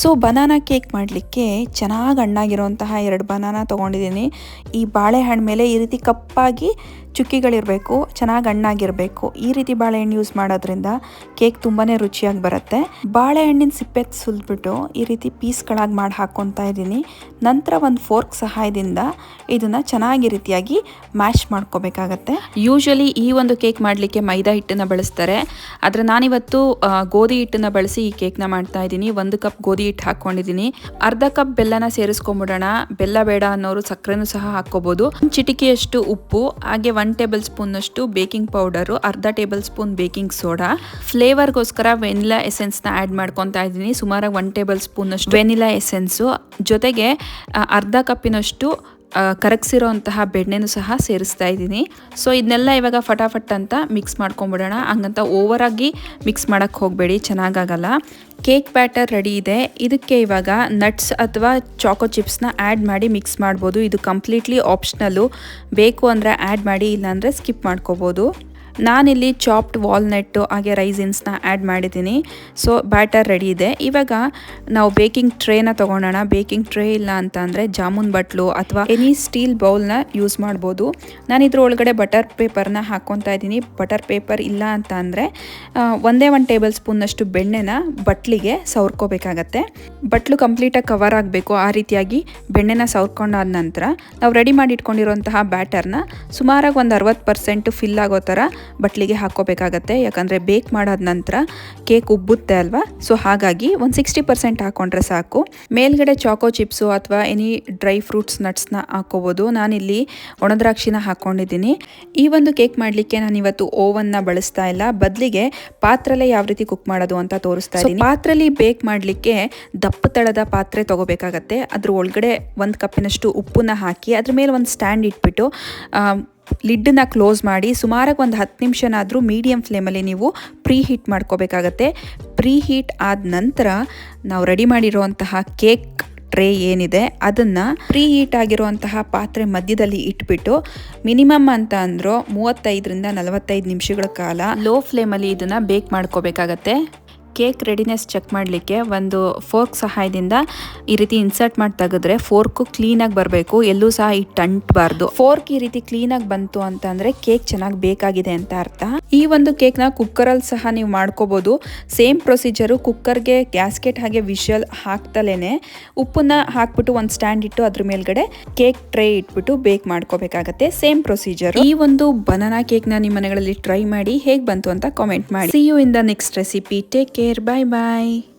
So banana cake ಮಾಡಲಿಕ್ಕೆ ಚೆನ್ನಾಗಿ ಹಣ್ಣಾಗಿರುವಂತಹ ಎರಡು ಬನಾನಾ ತೊಗೊಂಡಿದ್ದೀನಿ. ಈ ಬಾಳೆಹಣ್ಣು ಮೇಲೆ ಈ ರೀತಿ ಕಪ್ಪಾಗಿ ಚುಕ್ಕಿಗಳಿರಬೇಕು, ಚೆನ್ನಾಗಿ ಹಣ್ಣಾಗಿರಬೇಕು. ಈ ರೀತಿ ಬಾಳೆಹಣ್ಣು ಯೂಸ್ ಮಾಡೋದ್ರಿಂದ ಕೇಕ್ ತುಂಬಾ ರುಚಿಯಾಗಿ ಬರುತ್ತೆ. ಬಾಳೆಹಣ್ಣಿನ ಸಿಪ್ಪೆ ಸುಲ್ಬಿಟ್ಟು ಈ ರೀತಿ ಪೀಸ್ಗಳಾಗಿ ಮಾಡಿ ಹಾಕ್ಕೊತಾ ಇದ್ದೀನಿ. ನಂತರ ಒಂದು ಫೋರ್ಕ್ ಸಹಾಯದಿಂದ ಇದನ್ನು ಚೆನ್ನಾಗಿ ರೀತಿಯಾಗಿ ಮ್ಯಾಶ್ ಮಾಡ್ಕೋಬೇಕಾಗತ್ತೆ. ಯೂಶಲಿ ಈ ಒಂದು ಕೇಕ್ ಮಾಡಲಿಕ್ಕೆ ಮೈದಾ ಹಿಟ್ಟನ್ನು ಬಳಸ್ತಾರೆ. ಆದರೆ ನಾನಿವತ್ತು ಗೋಧಿ ಹಿಟ್ಟನ್ನು ಬಳಸಿ ಈ ಕೇಕ್ನ ಮಾಡ್ತಾ ಇದ್ದೀನಿ. ಒಂದು ಕಪ್ ಗೋಧಿ ಹಿಟ್ಟು ಹಾಕ್ಕೊಂಡಿದ್ದೀನಿ ಅರ್ಧ ಕಪ್ ಬೆಲ್ಲನ ಸೇರಿಸ್ಕೊಂಬಿಡೋಣ. ಬೆಲ್ಲ ಬೇಡ ಅನ್ನೋರು ಸಕ್ಕರೆನೂ ಸಹ ಹಾಕ್ಕೋಬೋದು. ಚಿಟಿಕೆಯಷ್ಟು ಉಪ್ಪು, ಹಾಗೆ ಟೇಬಲ್ ಸ್ಪೂನಷ್ಟು ಬೇಕಿಂಗ್ ಪೌಡರು, ಅರ್ಧ ಟೇಬಲ್ ಸ್ಪೂನ್ ಬೇಕಿಂಗ್ ಸೋಡಾ. ಫ್ಲೇವರ್ಗೋಸ್ಕರ ವೆನಿಲಾ ಎಸೆನ್ಸ್ನ ಆ್ಯಡ್ ಮಾಡ್ಕೊತಾ ಇದ್ದೀನಿ. ಸುಮಾರಾಗಿ ಒನ್ ಟೇಬಲ್ ಸ್ಪೂನಷ್ಟು ವೆನಿಲಾ ಎಸೆನ್ಸು. ಜೊತೆಗೆ ಅರ್ಧ ಕಪ್ಪಿನಷ್ಟು ಆ, ಕರಗಿಸಿರೋಂತಹ ಬೆಣ್ಣೆನೂ ಸಹ ಸೇರಿಸ್ತಾ ಇದ್ದೀನಿ. ಸೊ ಇದನ್ನೆಲ್ಲ ಇವಾಗ ಫಟಾಫಟ್ ಅಂತ ಮಿಕ್ಸ್ ಮಾಡ್ಕೊಂಬಿಡೋಣ. ಹಂಗಂತ ಓವರಾಗಿ ಮಿಕ್ಸ್ ಮಾಡೋಕ್ಕೆ ಹೋಗಬೇಡಿ ಚೆನ್ನಾಗಾಗಲ್ಲ. ಕೇಕ್ ಬ್ಯಾಟರ್ ರೆಡಿ ಇದೆ. ಇದಕ್ಕೆ ಇವಾಗ ನಟ್ಸ್ ಅಥವಾ ಚಾಕೋ ಚಿಪ್ಸ್ನ ಆ್ಯಡ್ ಮಾಡಿ ಮಿಕ್ಸ್ ಮಾಡ್ಬೋದು. ಇದು ಕಂಪ್ಲೀಟ್ಲಿ ಆಪ್ಷನಲ್ಲು ಬೇಕು ಅಂದರೆ ಆ್ಯಡ್ ಮಾಡಿ ಇಲ್ಲಾಂದರೆ ಸ್ಕಿಪ್ ಮಾಡ್ಕೋಬೋದು. ನಾನಿಲ್ಲಿ ಚಾಪ್ಡ್ ವಾಲ್ನಟ್ಟು ಹಾಗೆ ರೈಸಿನ್ಸ್ನ ಆ್ಯಡ್ ಮಾಡಿದ್ದೀನಿ. ಸೊ ಬ್ಯಾಟರ್ ರೆಡಿ ಇದೆ. ಇವಾಗ ನಾವು ಬೇಕಿಂಗ್ ಟ್ರೇನ ತೊಗೊಳೋಣ ಬೇಕಿಂಗ್ ಟ್ರೇ ಇಲ್ಲ ಅಂತ ಅಂದರೆ ಜಾಮೂನ್ ಬಟ್ಲು ಅಥವಾ ಎನಿ ಸ್ಟೀಲ್ ಬೌಲ್ನ ಯೂಸ್ ಮಾಡ್ಬೋದು. ನಾನು ಇದ್ರ ಒಳಗಡೆ ಬಟರ್ ಪೇಪರ್ನ ಹಾಕ್ಕೊತಾ ಇದ್ದೀನಿ. ಬಟರ್ ಪೇಪರ್ ಇಲ್ಲ ಅಂತ ಅಂದರೆ ಒಂದೇ ಒಂದು ಟೇಬಲ್ ಸ್ಪೂನ್ನಷ್ಟು ಬೆಣ್ಣೆನ ಬಟ್ಲಿಗೆ ಸವರ್ಕೋಬೇಕಾಗತ್ತೆ. ಬಟ್ಲು ಕಂಪ್ಲೀಟಾಗಿ ಕವರ್ ಆಗಬೇಕು. ಆ ರೀತಿಯಾಗಿ ಬೆಣ್ಣೆನ ಸವರ್ಕೊಂಡಾದ ನಂತರ, ನಾವು ರೆಡಿ ಮಾಡಿ ಇಟ್ಕೊಂಡಿರುವಂತಹ ಬ್ಯಾಟರ್ನ ಸುಮಾರಾಗಿ ಒಂದು ಅರವತ್ತು ಪರ್ಸೆಂಟ್ ಫಿಲ್ ಆಗೋ ಥರ ಬಟ್ಲಿಗೆ ಹಾಕ್ಕೋಬೇಕಾಗತ್ತೆ. ಯಾಕಂದರೆ ಬೇಕ್ ಮಾಡಾದ ನಂತರ ಕೇಕ್ ಉಬ್ಬುತ್ತೆ ಅಲ್ವಾ? ಸೊ ಹಾಗಾಗಿ ಒಂದು ಸಿಕ್ಸ್ಟಿ ಪರ್ಸೆಂಟ್ ಹಾಕ್ಕೊಂಡ್ರೆ ಸಾಕು. ಮೇಲ್ಗಡೆ ಚಾಕೋ ಚಿಪ್ಸು ಅಥವಾ ಎನಿ ಡ್ರೈ ಫ್ರೂಟ್ಸ್ ನಟ್ಸ್ನ ಹಾಕ್ಕೋಬೋದು. ನಾನಿಲ್ಲಿ ಒಣದ್ರಾಕ್ಷಿನ ಹಾಕ್ಕೊಂಡಿದ್ದೀನಿ ಈ ಒಂದು ಕೇಕ್ ಮಾಡಲಿಕ್ಕೆ ನಾನು ಇವತ್ತು ಓವನ್ನ ಬಳಸ್ತಾ ಇಲ್ಲ. ಬದಲಿಗೆ ಪಾತ್ರಲೆ ಯಾವ ರೀತಿ ಕುಕ್ ಮಾಡೋದು ಅಂತ ತೋರಿಸ್ತಾ ಇದ್ದೀನಿ. ಪಾತ್ರೆಲಿ ಬೇಕ್ ಮಾಡಲಿಕ್ಕೆ ದಪ್ಪ ತಳದ ಪಾತ್ರೆ ತಗೋಬೇಕಾಗತ್ತೆ. ಅದ್ರ ಒಳಗಡೆ ಒಂದು ಕಪ್ಪಿನಷ್ಟು ಉಪ್ಪನ್ನ ಹಾಕಿ ಅದ್ರ ಮೇಲೆ ಒಂದು ಸ್ಟ್ಯಾಂಡ್ ಇಟ್ಬಿಟ್ಟು ಲಿಡ್ಡನ್ನ ಕ್ಲೋಸ್ ಮಾಡಿ ಸುಮಾರಾಗಿ ಒಂದು ಹತ್ತು ನಿಮಿಷನಾದರೂ ಮೀಡಿಯಮ್ ಫ್ಲೇಮಲ್ಲಿ ನೀವು ಪ್ರೀ ಹೀಟ್ ಮಾಡ್ಕೋಬೇಕಾಗತ್ತೆ. ಪ್ರೀ ಹೀಟ್ ಆದ ನಂತರ ನಾವು ರೆಡಿ ಮಾಡಿರುವಂತಹ ಕೇಕ್ ಟ್ರೇ ಏನಿದೆ, ಅದನ್ನು ಪ್ರೀ ಹೀಟ್ ಆಗಿರುವಂತಹ ಪಾತ್ರೆ ಮಧ್ಯದಲ್ಲಿ ಇಟ್ಬಿಟ್ಟು ಮಿನಿಮಮ್ ಅಂತ ಅಂದರೂ ಮೂವತ್ತೈದರಿಂದ ನಲವತ್ತೈದು ನಿಮಿಷಗಳ ಕಾಲ ಲೋ ಫ್ಲೇಮಲ್ಲಿ ಇದನ್ನು ಬೇಕ್ ಮಾಡ್ಕೋಬೇಕಾಗತ್ತೆ. ಕೇಕ್ ರೆಡಿನೆಸ್ ಚೆಕ್ ಮಾಡಲಿಕ್ಕೆ ಒಂದು ಫೋರ್ಕ್ ಸಹಾಯದಿಂದ ಈ ರೀತಿ ಇನ್ಸರ್ಟ್ ಮಾಡಿ ತೆಗೆದ್ರೆ ಫೋರ್ಕು ಕ್ಲೀನಾಗಿ ಬರಬೇಕು. ಎಲ್ಲೂ ಸಹ ಇಟ್ಟು ಅಂಟಬಾರ್ದು ಫೋರ್ಕ್ ಈ ರೀತಿ ಕ್ಲೀನಾಗಿ ಬಂತು ಅಂತ ಅಂದರೆ ಕೇಕ್ ಚೆನ್ನಾಗಿ ಬೇಕಾಗಿದೆ ಅಂತ ಅರ್ಥ. ಈ ಒಂದು ಕೇಕ್ನ ಕುಕ್ಕರಲ್ಲಿ ಸಹ ನೀವು ಮಾಡ್ಕೋಬೋದು. ಸೇಮ್ ಪ್ರೊಸೀಜರು ಕುಕ್ಕರ್ಗೆ ಗ್ಯಾಸ್ಕೆಟ್ ಹಾಗೆ ವಿಷಲ್ ಹಾಕ್ತಲೇ ಉಪ್ಪನ್ನ ಹಾಕ್ಬಿಟ್ಟು ಒಂದು ಸ್ಟ್ಯಾಂಡ್ ಇಟ್ಟು ಅದ್ರ ಮೇಲ್ಗಡೆ ಕೇಕ್ ಟ್ರೇ ಇಟ್ಬಿಟ್ಟು ಬೇಕ್ ಮಾಡ್ಕೋಬೇಕಾಗತ್ತೆ. ಸೇಮ್ ಪ್ರೊಸೀಜರ್ ಈ ಒಂದು ಬನಾನಾ ಕೇಕ್ನ ನಿಮ್ಮ ಮನೆಗಳಲ್ಲಿ ಟ್ರೈ ಮಾಡಿ ಹೇಗೆ ಬಂತು ಅಂತ ಕಾಮೆಂಟ್ ಮಾಡಿ. See you in the next recipe take care bye bye